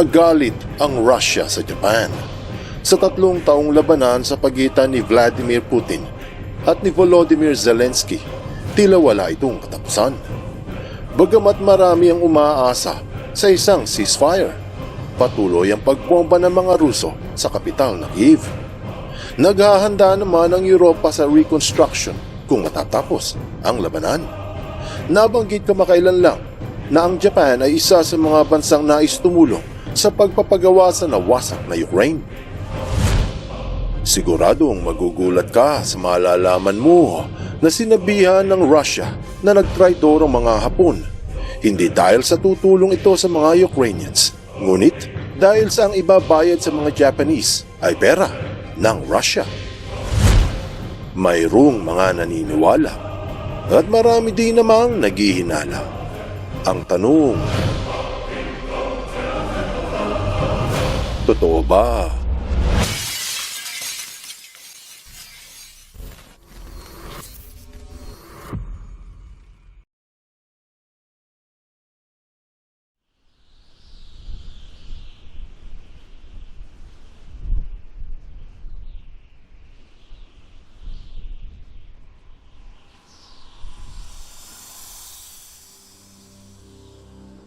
Nagalit ang Russia sa Japan sa tatlong taong labanan sa pagitan ni Vladimir Putin at ni Volodymyr Zelensky. Tila wala itong katapusan. Bagamat marami ang umaasa sa isang ceasefire, patuloy ang pagbomba ng mga Ruso sa kapital na Kiev. Naghahanda naman ang Europa sa reconstruction kung matatapos ang labanan. Nabanggit kamakailan lang na ang Japan ay isa sa mga bansang nais tumulong sa pagpapagawa sa nawasak na Ukraine. Siguradong magugulat ka sa malalaman mo na sinabihan ng Russia na nagtraidor ang mga Hapon. Hindi dahil sa tutulong ito sa mga Ukrainians, ngunit dahil sa ang ibabayad sa mga Japanese ay pera ng Russia. Mayroong mga naniniwala at marami din namang naghihinala. Ang tanong, totoo ba?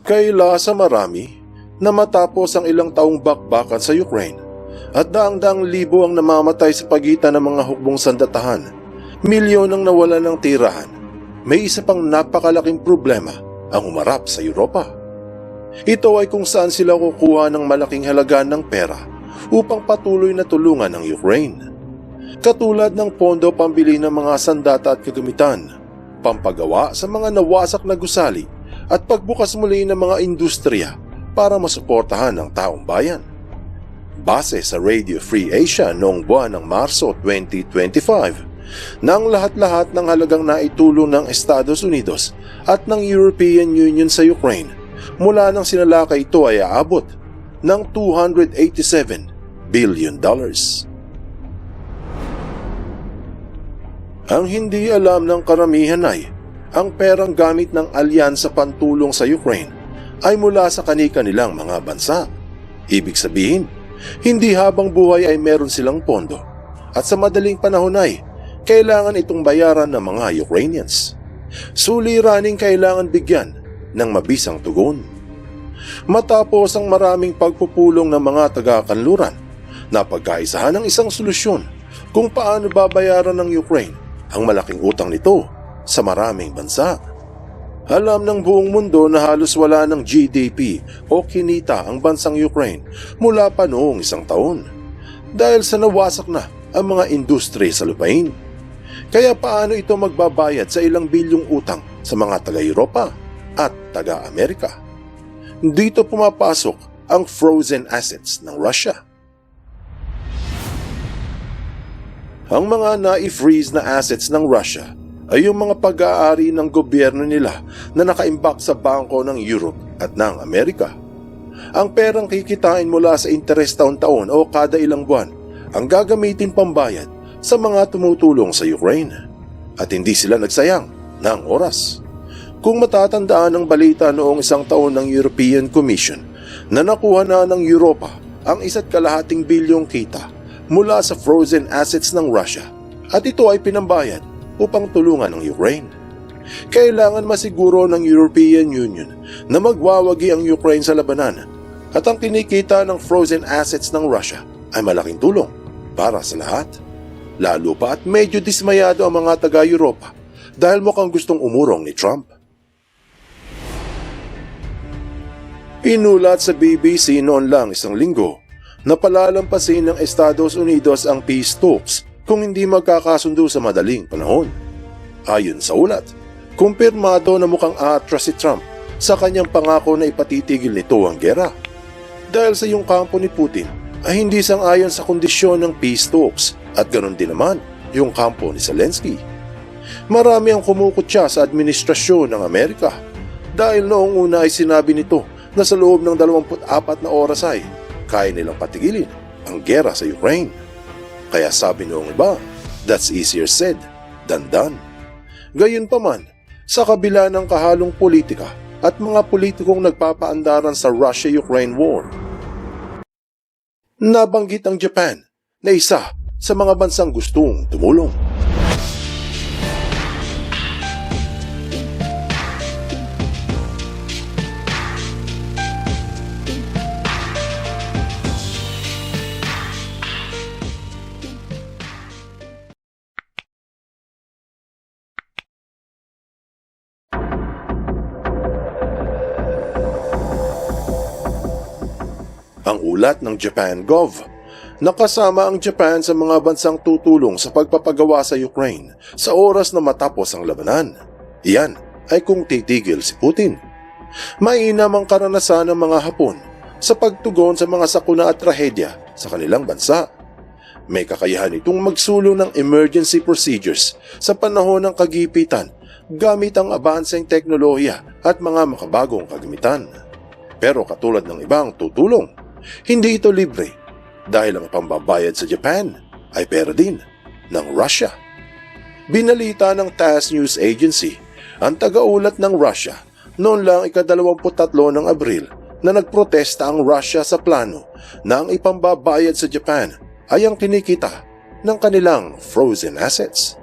Kaila sa marami na matapos ang ilang taong bakbakan sa Ukraine at daang-daang libo ang namamatay sa pagitan ng mga hukbong sandatahan, milyon ang nawala ng tirahan, may isa pang napakalaking problema ang umarap sa Europa. Ito ay kung saan sila kukuha ng malaking halaga ng pera upang patuloy na tulungan ang Ukraine. Katulad ng pondo pambili ng mga sandata at kagamitan, pampagawa sa mga nawasak na gusali at pagbukas muli ng mga industriya para masuportahan ang taong bayan. Base sa Radio Free Asia noong buwan ng Marso 2025, nang lahat-lahat ng halagang naitulong ng Estados Unidos at ng European Union sa Ukraine mula nang sinalakay ito ay aabot ng 287 billion dollars. Ang hindi alam ng karamihan ay ang perang gamit ng alyansa pantulong sa Ukraine ay mula sa kanika nilang mga bansa. Ibig sabihin, hindi habang buhay ay meron silang pondo at sa madaling panahon ay kailangan itong bayaran ng mga Ukrainians. Suliraning kailangan bigyan ng mabisang tugon. Matapos ang maraming pagpupulong ng mga taga-kanluran, napagkaisahan ng isang solusyon kung paano babayaran ng Ukraine ang malaking utang nito sa maraming bansa. Alam ng buong mundo na halos wala ng GDP o kinita ang bansang Ukraine mula pa noong isang taon dahil sa nawasak na ang mga industry sa lupain. Kaya paano ito magbabayad sa ilang bilyong utang sa mga taga-Europa at taga-Amerika? Dito pumapasok ang frozen assets ng Russia. Ang mga na-freeze na assets ng Russia ay yung mga pag-aari ng gobyerno nila na nakaimbak sa bangko ng Europe at ng Amerika. Ang perang kikitain mula sa interes taon-taon o kada ilang buwan ang gagamitin pambayad sa mga tumutulong sa Ukraine. At hindi sila nagsayang ng oras. Kung matatandaan ang balita noong isang taon ng European Commission na nakuha na ng Europa ang isa't kalahating bilyong kita mula sa frozen assets ng Russia at ito ay pinambayad upang tulungan ang Ukraine. Kailangan masiguro ng European Union na magwawagi ang Ukraine sa labanan at ang kinikita ng frozen assets ng Russia ay malaking tulong para sa lahat. Lalo pa at medyo dismayado ang mga taga-Europa dahil mukhang gustong umurong ni Trump. Inulat sa BBC noon lang isang linggo na palalampasin ng Estados Unidos ang peace talks kung hindi magkakasundo sa madaling panahon. Ayon sa ulat, kumpirmado na mukhang aatras si Trump sa kanyang pangako na ipatitigil nito ang gera. Dahil sa yung kampo ni Putin ay hindi sang-ayon sa kondisyon ng peace talks at ganoon din naman yung kampo ni Zelensky. Marami ang kumukutya sa administrasyon ng Amerika dahil noong una ay sinabi nito na sa loob ng 24 na oras ay kaya nilang patigilin ang gera sa Ukraine. Kaya sabi noong iba, that's easier said than done. Gayunpaman, sa kabila ng kahalong politika at mga politikong nagpapaandaran sa Russia-Ukraine war, nabanggit ang Japan na isa sa mga bansang gustong tumulong. Ang ulat ng Japan Gov. Nakasama ang Japan sa mga bansang tutulong sa pagpapagawa sa Ukraine sa oras na matapos ang labanan. Iyan ay kung titigil si Putin. Mainam ang karanasan ng mga Hapon sa pagtugon sa mga sakuna at trahedya sa kanilang bansa. May kakayahan itong magsulong ng emergency procedures sa panahon ng kagipitan gamit ang abanseng teknolohiya at mga makabagong kagamitan. Pero katulad ng ibang tutulong, hindi ito libre dahil ang pambabayad sa Japan ay pera din ng Russia. Binalita ng TASS News Agency ang tagaulat ng Russia noon lang ikadalawamput-tatlo ng Abril na nagprotesta ang Russia sa plano na ang ipambabayad sa Japan ay ang kinikita ng kanilang frozen assets.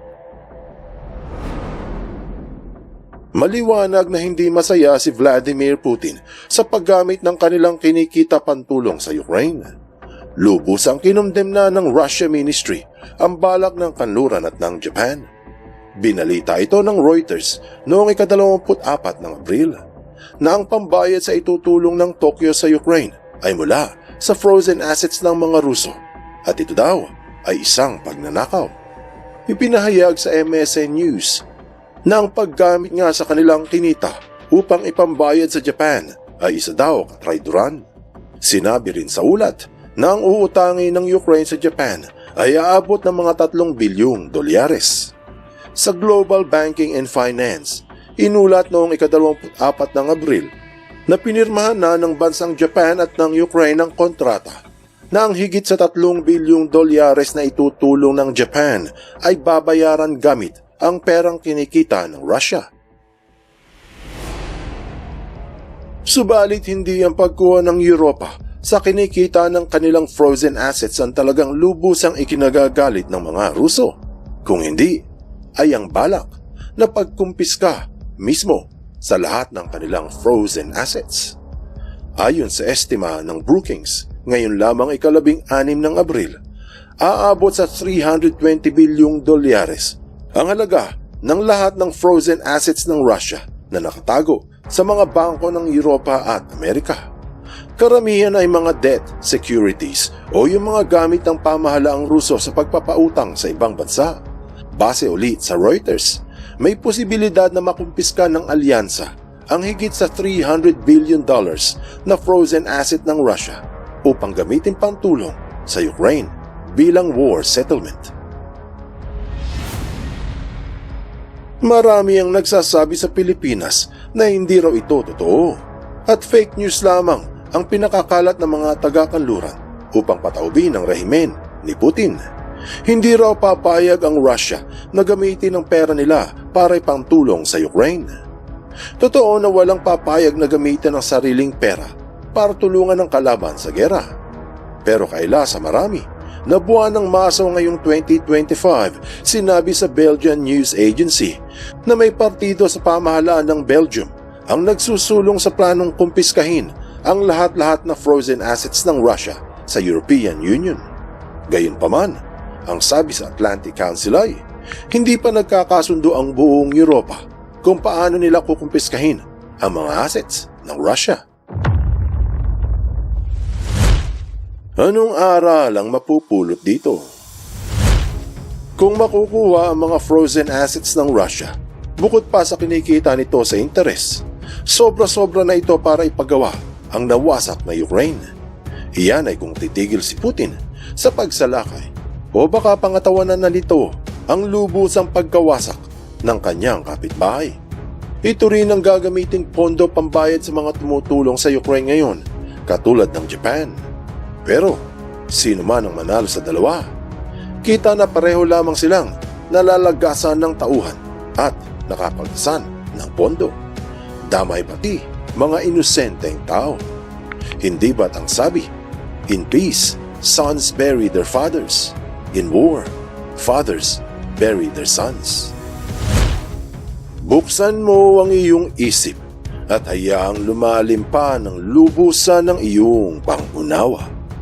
Maliwanag na hindi masaya si Vladimir Putin sa paggamit ng kanilang kinikita pantulong sa Ukraine. Lubos ang kinumdem na ng Russia Ministry ang balak ng kanluran at ng Japan. Binalita ito ng Reuters noong ikadalawamput-apat ng Abril na ang pambayad sa itutulong ng Tokyo sa Ukraine ay mula sa frozen assets ng mga Ruso at ito daw ay isang pagnanakaw. Ipinahayag sa MSN News ang paggamit nga sa kanilang kinita upang ipambayad sa Japan ay isa daw katrayduran. Sinabi rin sa ulat na ang uutangin ng Ukraine sa Japan ay aabot ng mga 3 bilyong dolyares. Sa Global Banking and Finance, inulat noong ikadalawamput-apat ng Abril na pinirmahan na ng bansang Japan at ng Ukraine ang kontrata na ang higit sa 3 bilyong dolyares na itutulong ng Japan ay babayaran gamit ang perang kinikita ng Russia. Subalit hindi ang pagkuha ng Europa sa kinikita ng kanilang frozen assets ang talagang lubusang ikinagagalit ng mga Ruso. Kung hindi, ay ang balak na pagkumpiska mismo sa lahat ng kanilang frozen assets. Ayon sa estima ng Brookings, ngayon lamang ikalabing anim ng Abril, aabot sa 320 bilyong dolyares ang halaga ng lahat ng frozen assets ng Russia na nakatago sa mga bangko ng Europa at Amerika. Karamihan ay mga debt securities o yung mga gamit ng pamahalaang Ruso sa pagpapautang sa ibang bansa. Base ulit sa Reuters, may posibilidad na makumpiska ng alyansa ang higit sa 300 billion dollars na frozen asset ng Russia upang gamitin pantulong sa Ukraine bilang war settlement. Marami ang nagsasabi sa Pilipinas na hindi raw ito totoo at fake news lamang ang pinakakalat ng mga taga-kanluran upang pataubin ang rehimen ni Putin. Hindi raw papayag ang Russia na gamitin ang pera nila para ipangtulong sa Ukraine. Totoo na walang papayag na gamitin ang sariling pera para tulungan ang kalaban sa gera. Pero kaila sa marami, na buwan ng Maso ngayong 2025, sinabi sa Belgian News Agency na may partido sa pamahalaan ng Belgium ang nagsusulong sa planong kumpiskahin ang lahat-lahat na frozen assets ng Russia sa European Union. Gayunpaman, ang sabi sa Atlantic Council ay hindi pa nagkakasundo ang buong Europa kung paano nila kukumpiskahin ang mga assets ng Russia. Anong aral ang mapupulot dito? Kung makukuha ang mga frozen assets ng Russia, bukod pa sa kinikita nito sa interes, sobra-sobra na ito para ipagawa ang nawasak na Ukraine. Iyan ay kung titigil si Putin sa pagsalakay o baka pangatawanan na nito ang lubusang pagkawasak ng kanyang kapitbahay. Ito rin ang gagamiting pondo pambayad sa mga tumutulong sa Ukraine ngayon, katulad ng Japan. Pero, sino man ang manalo sa dalawa, kita na pareho lamang silang nalalagasan ng tauhan at nakapagdasan ng pondo. Damay pati mga inosenteng tao. Hindi ba't ang sabi, in peace sons bury their fathers. In war, fathers bury their sons. Buksan mo ang iyong isip at hayaang lumalim pa ng lubusan ng iyong pangunawa